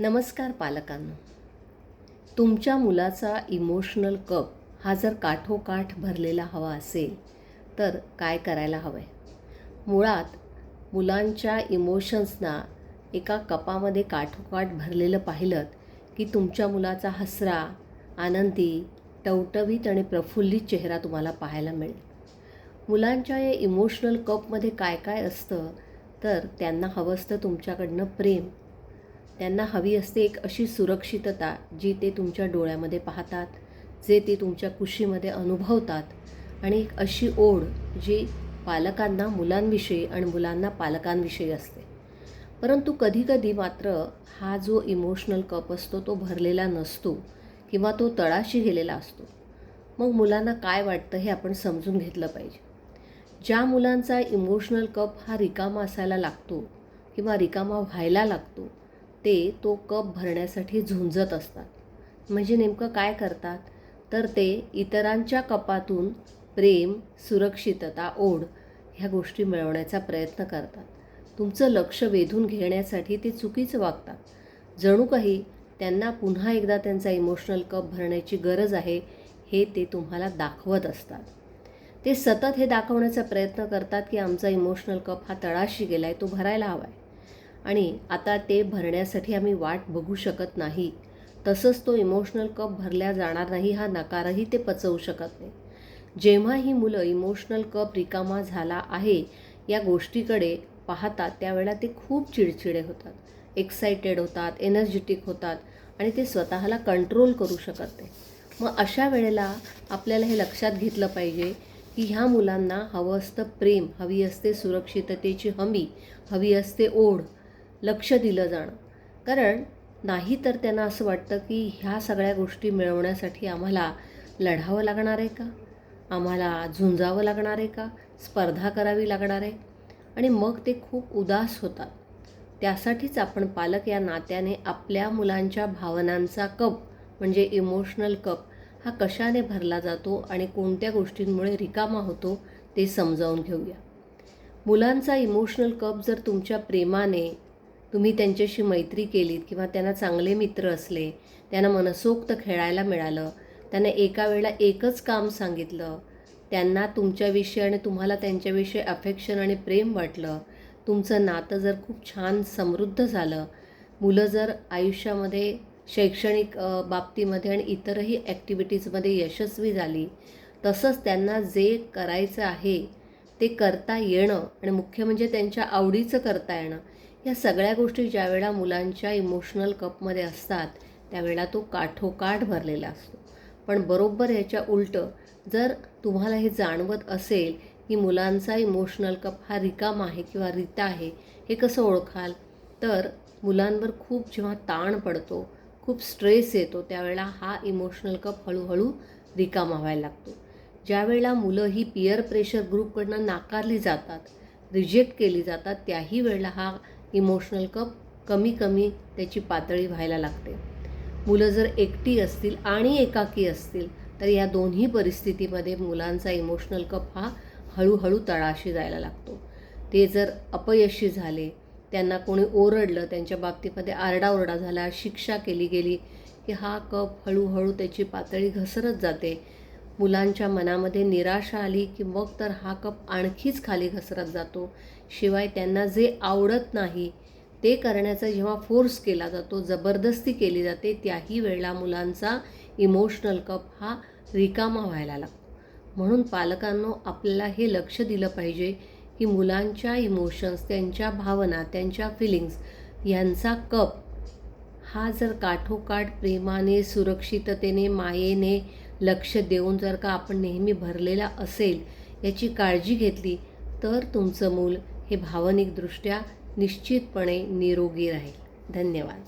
नमस्कार पालकांनो. तुमच्या मुलाचा इमोशनल कप हा जर काठोकाठ भरलेला हवा असेल तर काय करायला हवं आहे मुळात मुलांच्या इमोशन्सना एका कपामध्ये काठोकाठ भरलेलं पाहिलं की तुमच्या मुलाचा हसरा आनंदी टवटवीत आणि प्रफुल्लित चेहरा तुम्हाला पाहायला मिळेल. मुलांच्या या इमोशनल कपमध्ये काय काय असतं तर त्यांना हवं असतं तुमच्याकडनं प्रेम. त्यांना हवी असते एक अशी सुरक्षितता जी ते तुमच्या डोळ्यामध्ये पाहतात जे ते तुमच्या कुशीमध्ये अनुभवतात आणि एक अशी ओढ जी पालकांना मुलांविषयी आणि मुलांना पालकांविषयी असते. परंतु कधीकधी मात्र हा जो इमोशनल कप असतो तो भरलेला नसतो किंवा तो तळाशी गेलेला असतो. मग मुलांना काय वाटतं हे आपण समजून घेतलं पाहिजे. ज्या मुलांचा इमोशनल कप हा रिकामा असायला लागतो किंवा रिकामा व्हायला लागतो ते तो कप भरण्यासाठी झुंजत असतात. म्हणजे नेमकं काय करतात? तर ते इतरांच्या कपातून प्रेम सुरक्षितता ओढ ह्या गोष्टी मिळवण्याचा प्रयत्न करतात. तुमचं लक्ष वेधून घेण्यासाठी ते चुकीचं वागतात. जणू काही त्यांना पुन्हा एकदा त्यांचा इमोशनल कप भरण्याची गरज आहे हे ते तुम्हाला दाखवत असतात. ते सतत हे दाखवण्याचा प्रयत्न करतात की आमचा इमोशनल कप हा तळाशी गेला आहे तो भरायला हवा आहे आणि आता ते भरण्यासाठी आम्ही वाट बघू शकत नाही. तसंच तो इमोशनल कप भरल्या जाणार नाही हा नकारही ते पचवू शकत नाही. जेव्हा ही मुलं इमोशनल कप रिकामा झाला आहे या गोष्टीकडे पाहतात त्यावेळेला ते खूप चिडचिडे होतात. एक्सायटेड होतात एनर्जेटिक होतात आणि ते स्वतःला कंट्रोल करू शकत नाही. मग अशा वेळेला आपल्याला हे लक्षात घेतलं पाहिजे की ह्या मुलांना हवं असतं प्रेम हवी असते सुरक्षिततेची हमी हवी असते ओढ. लक्ष दिलं जाणं. कारण नाही तर त्यांना असं वाटतं की ह्या सगळ्या गोष्टी मिळवण्यासाठी आम्हाला लढावं लागणार आहे का? आम्हाला झुंजावं लागणार आहे का? स्पर्धा करावी लागणार आहे? आणि मग ते खूप उदास होतात. त्यासाठीच आपण पालक या नात्याने आपल्या मुलांच्या भावनांचा कप म्हणजे इमोशनल कप हा कशाने भरला जातो आणि कोणत्या गोष्टींमुळे रिकामा होतो ते समजावून घेऊया. मुलांचा इमोशनल कप जर तुमच्या प्रेमाने तुम्ही त्यांच्याशी मैत्री केलीत किंवा त्यांना चांगले मित्र असले त्यांना मनसोक्त खेळायला मिळालं त्यांना एका वेळेला एकच काम सांगितलं त्यांना तुमच्याविषयी आणि तुम्हाला त्यांच्याविषयी अफेक्शन आणि प्रेम वाटलं तुमचं नातं जर खूप छान समृद्ध झालं मुलं जर आयुष्यामध्ये शैक्षणिक बाबतीमध्ये आणि इतरही ॲक्टिव्हिटीजमध्ये यशस्वी झाली तसंच त्यांना जे करायचं आहे ते करता येणं आणि मुख्य म्हणजे त्यांच्या आवडीचं करता येणं या सगळ्या गोष्टी ज्यावेळेला मुलांच्या इमोशनल कपमध्ये असतात त्यावेळेला तो काठोकाठ भरलेला असतो. पण बरोबर ह्याच्या उलटं जर तुम्हाला हे जाणवत असेल की मुलांचा इमोशनल कप हा रिकाम आहे किंवा रिता आहे हे कसं ओळखाल? तर मुलांवर खूप जेव्हा ताण पडतो खूप स्ट्रेस येतो त्यावेळेला हा इमोशनल कप हळूहळू रिकामा व्हायला लागतो. ज्यावेळेला मुलं ही पियर प्रेशर ग्रुपकडनं नाकारली जातात रिजेक्ट केली जातात त्याही वेळेला हा इमोशनल कप कमी कमी त्याची पातळी व्हायला लागते. मुलं जर एकटी असतील आणि एकाकी असतील तर या दोन्ही परिस्थितीमध्ये मुलांचा इमोशनल कप हा हळूहळू तळाशी जायला लागतो. ते जर अपयशी झाले त्यांना कोणी ओरडलं त्यांच्या बाबतीमध्ये आरडाओरडा झाला शिक्षा केली गेली की हा कप हळूहळू त्याची पातळी घसरत जाते. मुलांच्या मनामध्ये निराशा आली की मग तर हा कप आणखीच खाली घसरत जातो. शिवाय त्यांना जे आवडत नाही ते करण्याचा जेव्हा फोर्स केला जातो जबरदस्ती केली जाते त्याही वेळेला मुलांचा इमोशनल कप हा रिकामा व्हायला लागतो. म्हणून पालकांनो आपल्याला हे लक्ष दिलं पाहिजे की मुलांच्या इमोशन्स त्यांच्या भावना त्यांच्या फिलिंग्स यांचा कप हा जर काठोकाठ प्रेमाने सुरक्षिततेने मायेने लक्ष देऊन जर का आपण नेहमी भरलेला असेल याची काळजी घेतली तर तुमचं मूल हे भावनिकदृष्ट्या निश्चितपणे निरोगी राहील. धन्यवाद.